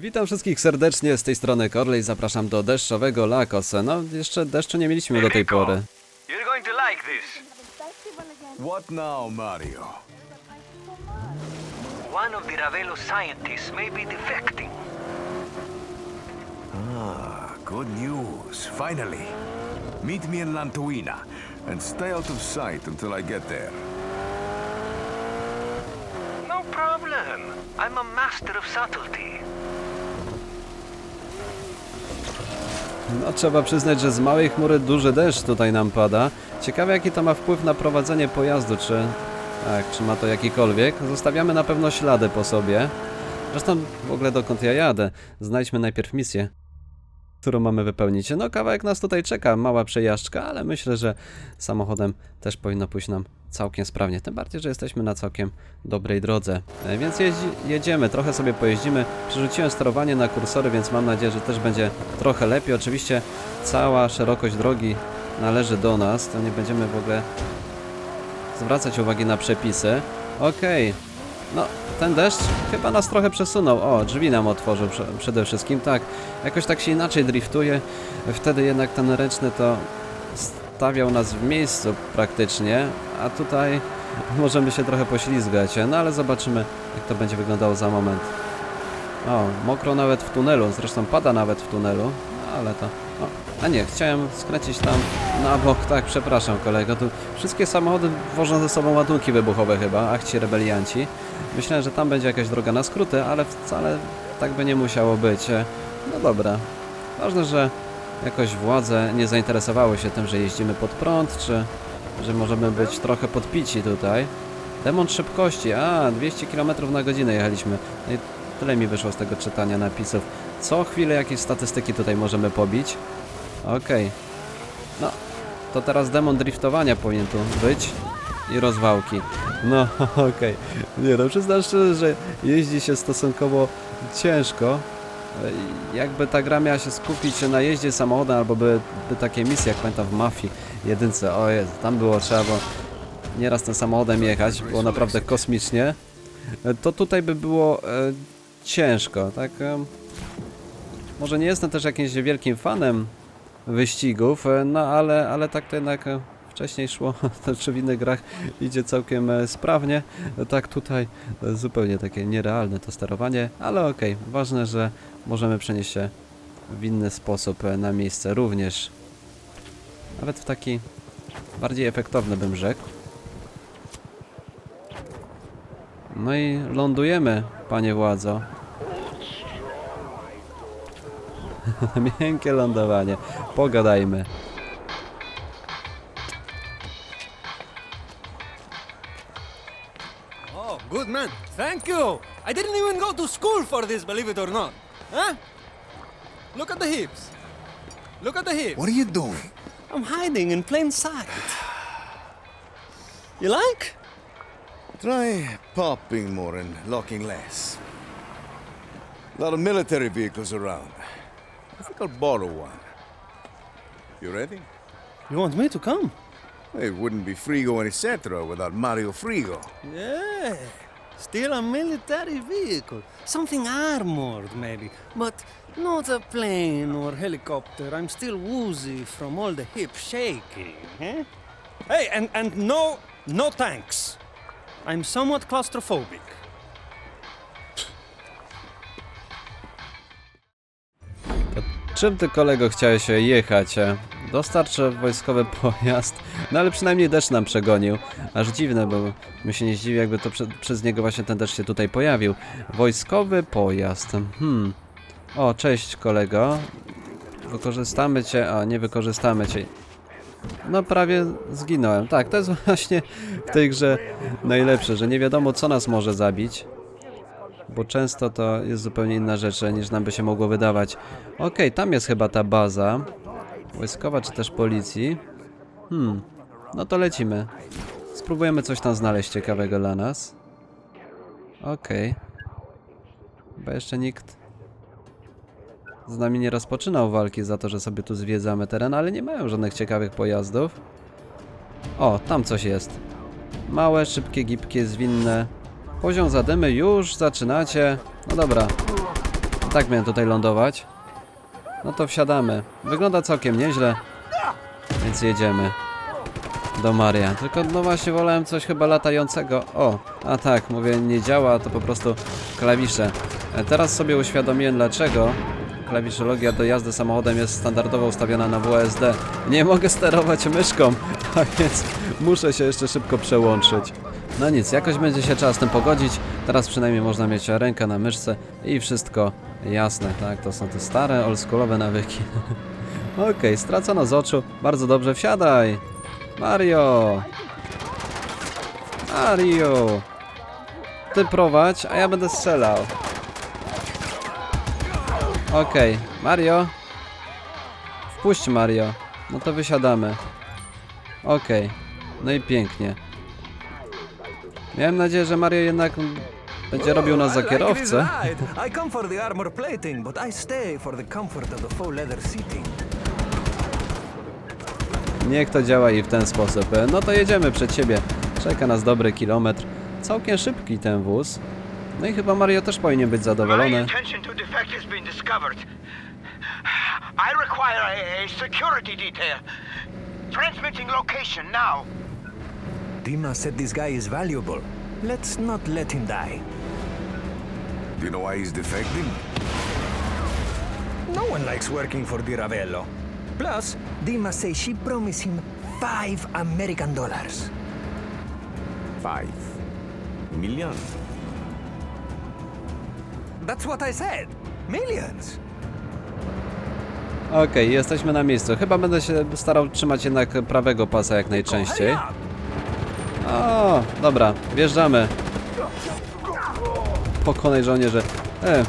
Witam wszystkich serdecznie, z tej strony Corley, zapraszam do deszczowego Lagos. No, jeszcze deszczu nie mieliśmy do tej pory. You're going to like this. What now, Mario? One of the Ravello scientists may be defecting. Ah, good news. Finally. Meet me in Lantuina and stay out of sight until I get there. No problem. I'm a master of subtlety. No, trzeba przyznać, że z małej chmury duży deszcz tutaj nam pada. Ciekawe, jaki to ma wpływ na prowadzenie pojazdu, czy... Tak, czy ma to jakikolwiek. Zostawiamy na pewno ślady po sobie. Zresztą, w ogóle dokąd ja jadę? Znajdźmy najpierw misję, którą mamy wypełnić. No, kawałek nas tutaj czeka, mała przejażdżka, ale myślę, że samochodem też powinno pójść nam całkiem sprawnie. Tym bardziej, że jesteśmy na całkiem dobrej drodze. E, Więc jedziemy, trochę sobie pojeździmy. Przerzuciłem sterowanie na kursory, więc mam nadzieję, że też będzie trochę lepiej. Oczywiście cała szerokość drogi należy do nas, to nie będziemy w ogóle zwracać uwagi na przepisy. Okej. No, ten deszcz chyba nas trochę przesunął. O, drzwi nam otworzył prze przede wszystkim. Tak, jakoś tak się inaczej driftuje. Wtedy jednak ten ręczny to stawiał nas w miejscu praktycznie, a tutaj możemy się trochę poślizgać. No ale zobaczymy, jak to będzie wyglądało za moment. O, mokro nawet w tunelu, zresztą pada nawet w tunelu, no, ale to... O, a nie, chciałem skręcić tam na bok, tak, przepraszam kolego, tu wszystkie samochody wożą ze sobą ładunki wybuchowe chyba, ach ci rebelianci. Myślałem, że tam będzie jakaś droga na skróty, ale wcale tak by nie musiało być. E, No dobra, ważne, że jakoś władze nie zainteresowały się tym, że jeździmy pod prąd, czy że możemy być trochę podpici tutaj. Demon szybkości, a 200 km na godzinę jechaliśmy. No i tyle mi wyszło z tego czytania napisów. Co chwilę jakieś statystyki tutaj możemy pobić. Okej. No, to teraz demon driftowania powinien tu być. I rozwałki. No, okej. Nie no, przyznam szczerze, że jeździ się stosunkowo ciężko. E, Jakby ta gra miała się skupić na jeździe samochodem, albo by, by takie misje, jak pamiętam w Mafii jedynce, o jest, tam było trzeba było nieraz tym samochodem jechać, było naprawdę kosmicznie, e, to tutaj by było e, ciężko, tak? E, może nie jestem też jakimś wielkim fanem wyścigów, e, no ale, ale tak to jednak e, wcześniej szło, czy w innych grach idzie całkiem e, sprawnie. Tak tutaj zupełnie takie nierealne to sterowanie, ale okej, ważne, że możemy przenieść się w inny sposób na miejsce również. Nawet w taki bardziej efektowny bym rzekł. No i lądujemy, panie władzo. Miękkie lądowanie. Pogadajmy. Oh, good man. Thank you. I didn't even go to school for this, believe it or not. Huh? Look at the hips. Look at the hips. What are you doing? I'm hiding in plain sight. You like? Try popping more and locking less. A lot of military vehicles around. I'll borrow one. You ready? You want me to come? It wouldn't be Frigo and etc. without Mario Frigo. Yeah. Still a military vehicle. Something armored, maybe. But not a plane or helicopter. I'm still woozy from all the hip shaking. Eh? Hey, and, and no, no tanks. I'm somewhat claustrophobic. Czym ty kolego chciałeś jechać? E, Dostarczę wojskowy pojazd. No ale przynajmniej deszcz nam przegonił. Aż dziwne, bo my się nie zdziwi, jakby to prze, przez niego właśnie ten deszcz się tutaj pojawił. Wojskowy pojazd. Hmm. O, cześć kolego. Wykorzystamy cię. A, nie wykorzystamy cię. No prawie zginąłem. Tak, to jest właśnie w tej grze najlepsze, że nie wiadomo co nas może zabić. Bo często to jest zupełnie inna rzecz niż nam by się mogło wydawać. Okej, tam jest chyba ta baza. Wojskowa czy też policji. Hmm, no to lecimy. Spróbujemy coś tam znaleźć ciekawego dla nas. Okej. Chyba jeszcze nikt z nami nie rozpoczynał walki za to, że sobie tu zwiedzamy teren, ale nie mają żadnych ciekawych pojazdów. O, tam coś jest. Małe, szybkie, gibkie, zwinne. Poziom zadymy już zaczynacie. No dobra. tak miałem tutaj lądować. No to wsiadamy. Wygląda całkiem nieźle. Więc jedziemy. Do Maria. Tylko no właśnie wolałem coś chyba latającego. O, a tak, mówię nie działa, to po prostu klawisze. E, Teraz sobie uświadomiłem dlaczego. Klawiszologia do jazdy samochodem jest standardowo ustawiona na WSD. Nie mogę sterować myszką, a więc muszę się jeszcze szybko przełączyć. No nic, jakoś będzie się trzeba z tym pogodzić. Teraz przynajmniej można mieć rękę na myszce i wszystko jasne, tak? To są te stare, oldschoolowe nawyki. Okej, stracono z oczu. Bardzo dobrze, wsiadaj! Mario! Mario! Ty prowadź, a ja będę strzelał. Okej, Mario. Wpuść Mario. No to wysiadamy. Okej, no i pięknie. Miałem nadzieję, że Mario jednak będzie robił nas za kierowcę. I come for the armor plating, but I stay for the comfort of the faux leather seating. Niech to działa i w ten sposób. No to jedziemy przed siebie. Czeka nas dobry kilometr. Całkiem szybki ten wóz. No i chyba Mario też powinien być My zadowolony. intention to defect has been discovered. I require a, a security detail. Transmitting location now. Dima said this guy is valuable. Let's not let him die. Do you know why he's defecting? No one likes working for Di Ravello. Plus, Dima says she promised him five American dollars. Five million. That's what I said. Millions. Okej, jesteśmy na miejscu. Chyba będę się starał trzymać jednak prawego pasa jak najczęściej. Hurry up. O, dobra, wjeżdżamy. Pokonaj żołnierze. E,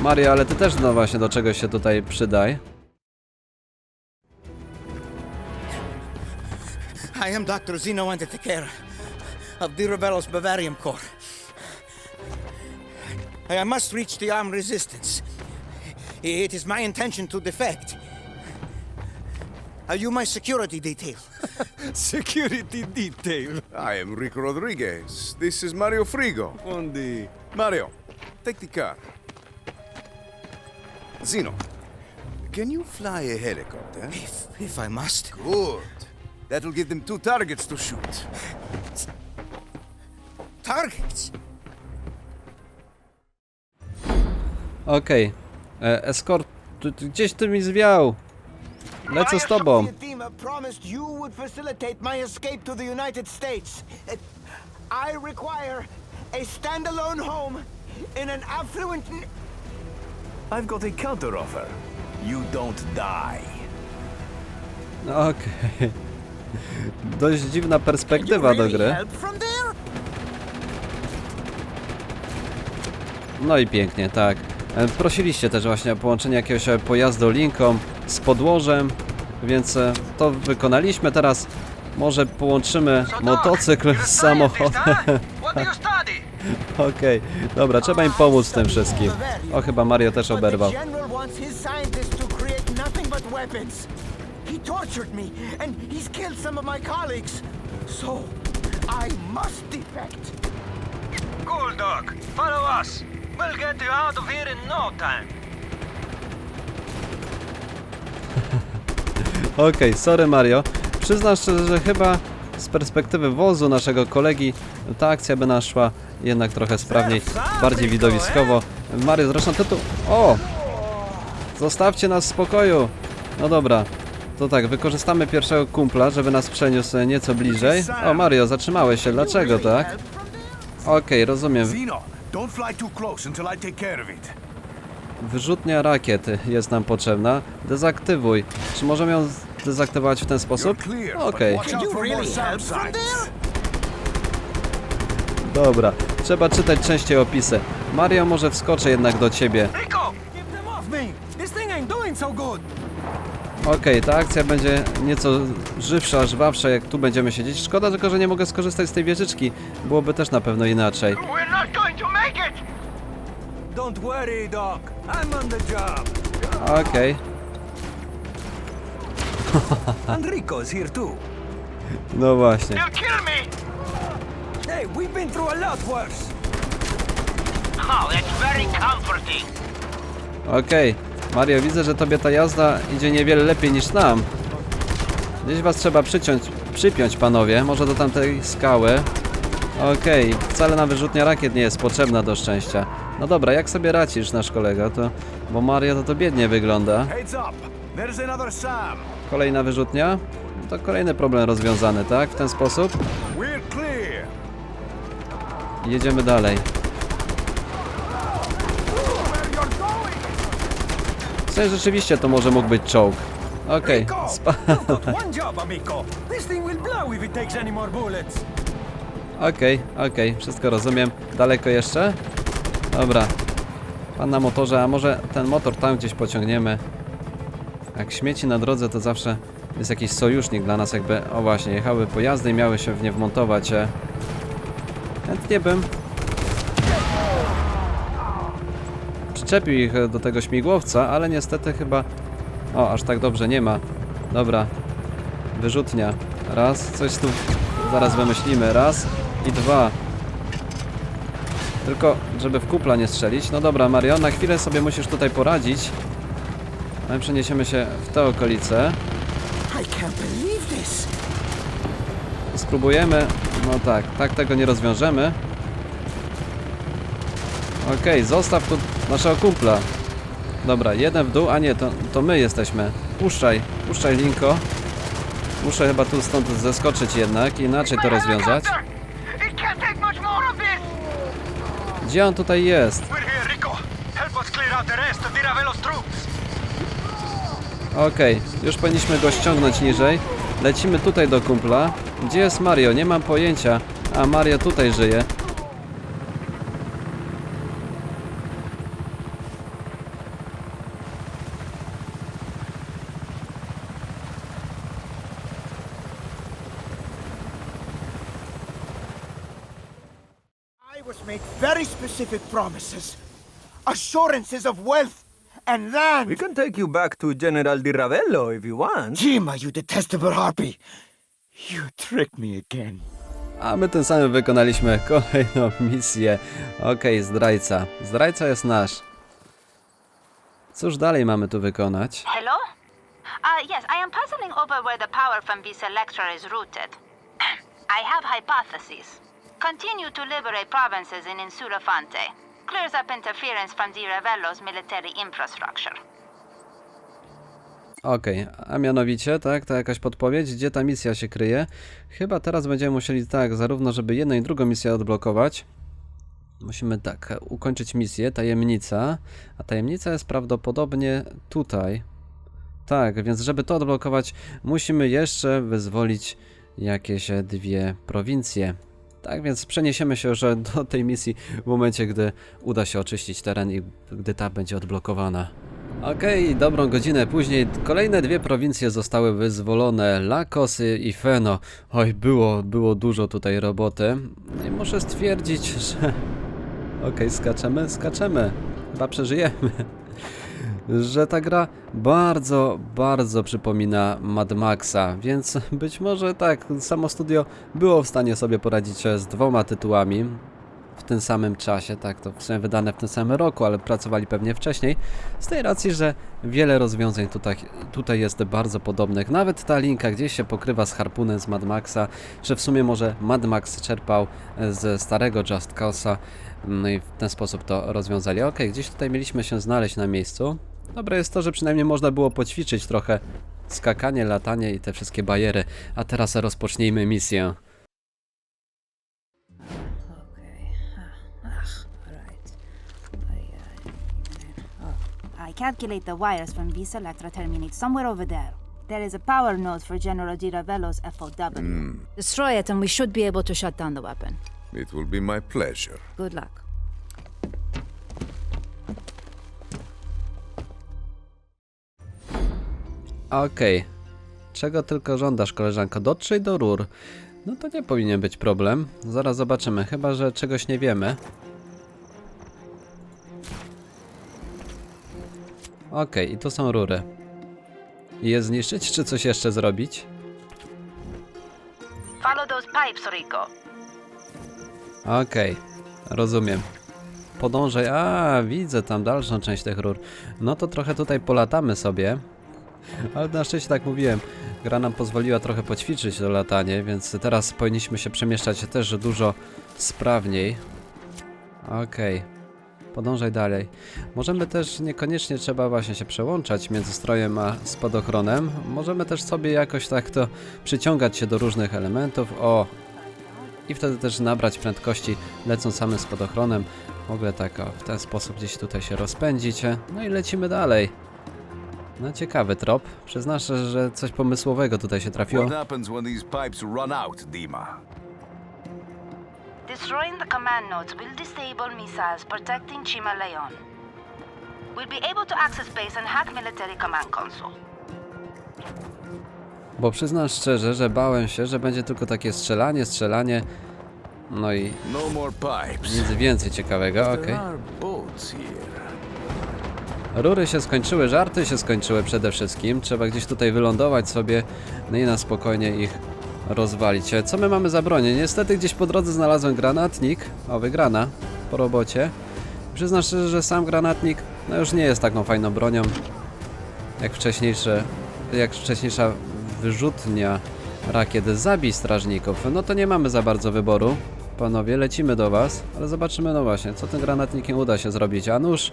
Mario, ale ty też no właśnie do czegoś się tutaj przydaj. I am Dr. Zeno Antikythera of the Rebellos Bavarian Corps. I must reach the armed resistance. It is my intention to defect. Are you my security detail? Security detail. I am Rico Rodriguez. This is Mario Frigo. On the Mario, take the car. Zeno, can you fly a helicopter? If, if I must. Good. That will give them two targets to shoot. Targets! Okej. E, Escort, tu, tu, gdzieś ty mi zwiał. Lecę z tobą. Promised you would facilitate my escape to the United States. I require a standalone home in an affluent. n- I've got a counteroffer. You don't die. Okej. Dość dziwna perspektywa do gry. Help from there? No i pięknie, tak. E, Prosiliście też właśnie o połączenie jakiegoś e, pojazdu linką z podłożem, więc e, to wykonaliśmy. Teraz może połączymy motocykl z samochodem. Okej, dobra, trzeba im pomóc w tym wszystkim. O, chyba Mario też oberwał. He tortured me, and he's killed some of my colleagues. So, I must defect. Cool, dog. Follow us. We'll get you out of here in no time. Okej, sorry Mario. Przyznam szczerze, że chyba z perspektywy wozu naszego kolegi ta akcja by naszła jednak trochę sprawniej, bardziej widowiskowo. Mario, zresztą tytuł... O! Zostawcie nas w spokoju! No dobra, to tak, wykorzystamy pierwszego kumpla, żeby nas przeniósł nieco bliżej. O Mario, zatrzymałeś się, dlaczego tak? Okej, rozumiem. Wyrzutnia rakiet jest nam potrzebna. Dezaktywuj. Czy możemy ją zdezaktywować w ten sposób? Okej. sites. Dobra, trzeba czytać częściej opisy. Mario może wskoczy jednak do ciebie. Okej, ta akcja będzie nieco żywsza, żwawsza, jak tu będziemy siedzieć. Szkoda tylko, że nie mogę skorzystać z tej wieżyczki. Byłoby też na pewno inaczej. Don't worry, Doc. I'm on the job. Okej, And Rico's here too. no właśnie. They'll kill me! Hey, we've been through a lot worse. Oh, that's very comforting. Okej. Mario, widzę, że tobie ta jazda idzie niewiele lepiej niż nam. Gdzieś was trzeba przyciąć, przypiąć, panowie. Może do tamtej skały. Okej, wcale na wyrzutnia rakiet nie jest potrzebna do szczęścia. No dobra, jak sobie radzisz, nasz kolega, to... Bo Mario to to biednie wygląda. Kolejna wyrzutnia? No To kolejny problem rozwiązany, tak? W ten sposób? Jedziemy dalej. W sensie rzeczywiście to może mógł być czołg. Okej, spa... It takes any more bullets. Okej, okej, wszystko rozumiem. Daleko jeszcze? Dobra. Pan na motorze, a może ten motor tam gdzieś pociągniemy. Jak śmieci na drodze to zawsze jest jakiś sojusznik dla nas jakby, o właśnie, jechały pojazdy i miały się w nie wmontować. e. Chętnie bym przyczepił ich e, do tego śmigłowca, ale niestety chyba... O, aż tak dobrze nie ma. Dobra. Wyrzutnia. Raz, coś tu zaraz wymyślimy. Raz i dwa. Tylko, żeby w kupla nie strzelić. No dobra, Mario, na chwilę sobie musisz tutaj poradzić. My przeniesiemy się w te okolice. I. Spróbujemy. No tak, tak tego nie rozwiążemy. Okej, zostaw tu naszego kumpla. Dobra, jeden w dół, a nie, to, to my jesteśmy. Puszczaj, puszczaj Linko. Muszę chyba tu stąd zeskoczyć jednak, inaczej to rozwiązać. It can't take much more of this! Gdzie on tutaj jest? Okej, już powinniśmy go ściągnąć niżej. Lecimy tutaj do kumpla. Gdzie jest Mario? Nie mam pojęcia. A Mario tutaj żyje. Was made very specific promises. Assurances of wealth and land. We can take you back to General Di Ravello if you want. Jima, you detestable harpy. You tricked me again. A my tym samym wykonaliśmy kolejną misję. Okej, zdrajca. Zdrajca jest nasz. Cóż dalej mamy tu wykonać? Hello? Uh, yes, I am puzzling over where the power from this Electra is rooted. I have hypotheses. Continue to liberate provinces in Insula Fonte. Clears up interference from Di Ravello's military infrastructure. Okej, a mianowicie, tak, to jakaś podpowiedź, gdzie ta misja się kryje. Chyba teraz będziemy musieli tak, zarówno żeby jedną i drugą misję odblokować. Musimy tak, ukończyć misję, tajemnica, a tajemnica jest prawdopodobnie tutaj. Tak, więc żeby to odblokować, musimy jeszcze wyzwolić jakieś dwie prowincje. Tak więc przeniesiemy się już do tej misji w momencie, gdy uda się oczyścić teren i gdy ta będzie odblokowana. Okej, dobrą godzinę później kolejne dwie prowincje zostały wyzwolone, Lakosy i Feno. Oj, było, było dużo tutaj roboty. I muszę stwierdzić, że... Okej, skaczemy, skaczemy. Chyba przeżyjemy. Że ta gra bardzo, bardzo przypomina Mad Maxa, więc być może tak, samo studio było w stanie sobie poradzić z dwoma tytułami w tym samym czasie, tak, to w sumie wydane w tym samym roku, ale pracowali pewnie wcześniej, z tej racji, że wiele rozwiązań tutaj, tutaj jest bardzo podobnych. Nawet ta linka gdzieś się pokrywa z harpunem z Mad Maxa, że w sumie może Mad Max czerpał ze starego Just Cause'a, no i w ten sposób to rozwiązali. Ok, gdzieś tutaj mieliśmy się znaleźć na miejscu. Dobre jest to, że przynajmniej można było poćwiczyć trochę skakanie, latanie i te wszystkie bajery. A teraz rozpocznijmy misję. Okay. Oh, I calculate the wires from this Electra terminate somewhere over there. There is a power node for General Di Ravello's FOW. Destroy it and we should be able to shut down the weapon. It will be my pleasure. Good luck. Okej. Czego tylko żądasz, koleżanko? Dotrzyj do rur. No to nie powinien być problem. Zaraz zobaczymy, chyba że czegoś nie wiemy. Okej, i tu są rury. Je zniszczyć, czy coś jeszcze zrobić? Follow those pipes, Rico. Okej, rozumiem. podążaj. A, widzę tam dalszą część tych rur. No to trochę tutaj polatamy sobie. Ale na szczęście, tak mówiłem, gra nam pozwoliła trochę poćwiczyć to latanie, więc teraz powinniśmy się przemieszczać też dużo sprawniej. Okej. Podążaj dalej. Możemy też, niekoniecznie trzeba właśnie się przełączać między strojem a spadochronem. Możemy też sobie jakoś tak to przyciągać się do różnych elementów. O! I wtedy też nabrać prędkości lecąc samym spadochronem. Ogóle tak o, w ten sposób gdzieś tutaj się rozpędzicie. No i lecimy dalej. No ciekawy trop. Przyznasz, że coś pomysłowego tutaj się trafiło. What happens when these pipes run out, Dima? Destroying the command nodes will disable missiles protecting Chima Leon. We'll be able to access base and hack military command console. Bo przyznam szczerze, że bałem się, że będzie tylko takie strzelanie, strzelanie. No i No more pipes. nic więcej ciekawego, okej. There are boats here. Rury się skończyły, żarty się skończyły przede wszystkim. Trzeba gdzieś tutaj wylądować sobie, no i na spokojnie ich rozwalić. E, Co my mamy za bronię? Niestety gdzieś po drodze znalazłem granatnik. O, wygrana po robocie. Przyznam szczerze, że sam granatnik no już nie jest taką fajną bronią jak wcześniejsze, jak wcześniejsza wyrzutnia rakiet zabij strażników. No to nie mamy za bardzo wyboru. Panowie, lecimy do was, ale zobaczymy no właśnie, co tym granatnikiem uda się zrobić. A nuż,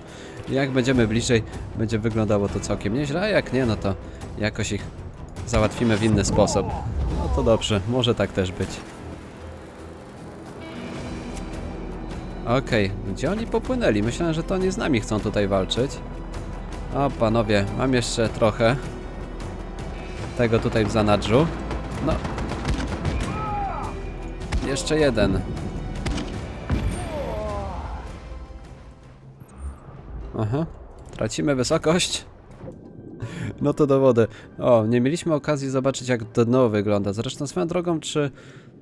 jak będziemy bliżej, będzie wyglądało to całkiem nieźle, a jak nie, no to jakoś ich załatwimy w inny sposób. No to dobrze, może tak też być. Okej, gdzie oni popłynęli? Myślałem, że to oni z nami chcą tutaj walczyć. O, panowie, mam jeszcze trochę tego tutaj w zanadrzu. No. Jeszcze jeden. Aha. Tracimy wysokość. No to dowody. O, nie mieliśmy okazji zobaczyć jak dno wygląda. Zresztą swoją drogą, czy...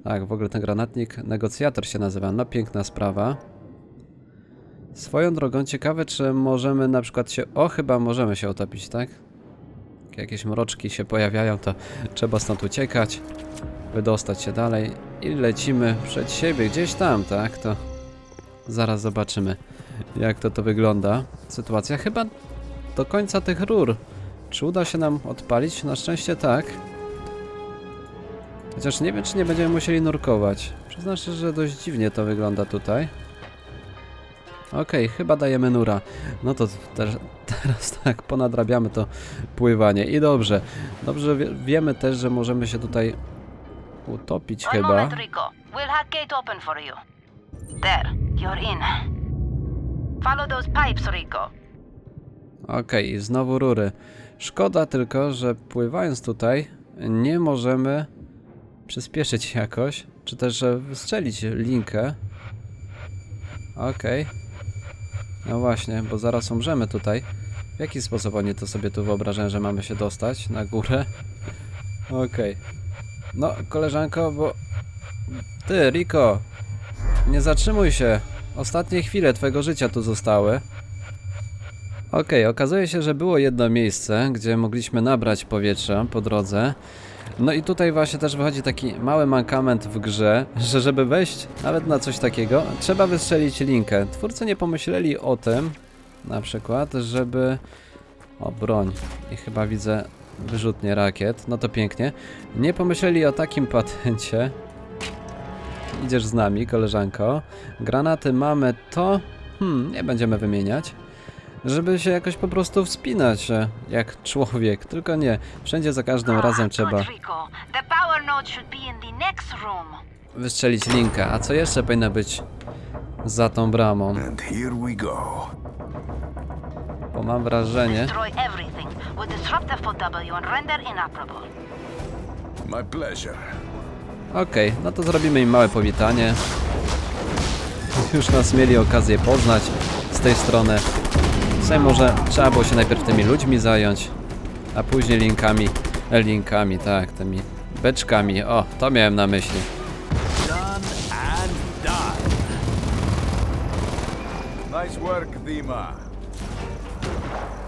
Tak, w ogóle ten granatnik negocjator się nazywa. No piękna sprawa. Swoją drogą, ciekawe czy możemy na przykład się... O, chyba możemy się utopić, tak? Jak jakieś mroczki się pojawiają, to trzeba stąd uciekać, wydostać się dalej i lecimy przed siebie, gdzieś tam, tak? To zaraz zobaczymy, jak to to wygląda. Sytuacja chyba do końca tych rur. Czy uda się nam odpalić? Na szczęście tak. Chociaż nie wiem, czy nie będziemy musieli nurkować. Przyznam się, że dość dziwnie to wygląda tutaj. Okej, chyba dajemy nura. No to teraz tak, ponadrabiamy to pływanie. I dobrze. Dobrze wie, wiemy też, że możemy się tutaj utopić One chyba. moment, Rico. We'll hack gate open for you. There, you're in. Follow those pipes, Rico. Okej, i znowu rury. Szkoda tylko, że pływając tutaj nie możemy przyspieszyć jakoś, czy też wystrzelić linkę. Okej. No właśnie, bo zaraz umrzemy tutaj. W jaki sposób oni to sobie tu wyobrażają, że mamy się dostać na górę? Okej. No, koleżanko, bo... Ty, Rico! Nie zatrzymuj się! Ostatnie chwile twojego życia tu zostały. Okej, okazuje się, że było jedno miejsce, gdzie mogliśmy nabrać powietrza po drodze. No i tutaj właśnie też wychodzi taki mały mankament w grze, że żeby wejść nawet na coś takiego, trzeba wystrzelić linkę. Twórcy nie pomyśleli o tym, na przykład, żeby... O, broń. I chyba widzę wyrzutnie rakiet. No to pięknie. Nie pomyśleli o takim patencie. Idziesz z nami, koleżanko. Granaty mamy to... Hmm, nie będziemy wymieniać żeby się jakoś po prostu wspinać e, jak człowiek, tylko nie. Wszędzie za każdym razem trzeba wystrzelić linkę. A co jeszcze powinno być za tą bramą? Bo mam wrażenie... My pleasure. Okej, no to zrobimy im małe powitanie. Już nas mieli okazję poznać z tej strony. Tutaj może trzeba było się najpierw tymi ludźmi zająć, a później linkami, linkami, tak, tymi beczkami. O, to miałem na myśli. Nice work, Dima.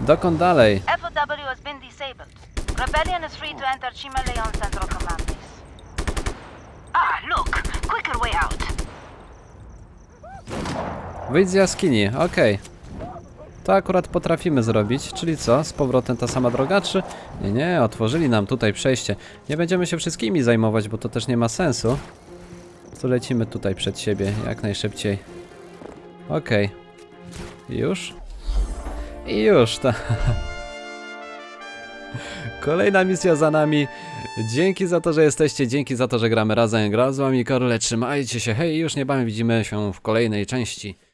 Dokąd dalej? FOW has been disabled. Rebellion is free to enter Chima Leon Central Command. Ah, look! Quicker way out. Wyjdź z jaskini, okej. To akurat potrafimy zrobić, czyli co? Z powrotem ta sama droga, czy... Nie, nie, otworzyli nam tutaj przejście. Nie będziemy się wszystkimi zajmować, bo to też nie ma sensu. To lecimy tutaj przed siebie, jak najszybciej. Okej. Już? I już, ta. Kolejna misja za nami. Dzięki za to, że jesteście, dzięki za to, że gramy razem. Gra z wami Korle, trzymajcie się, hej, już niebawem widzimy się w kolejnej części.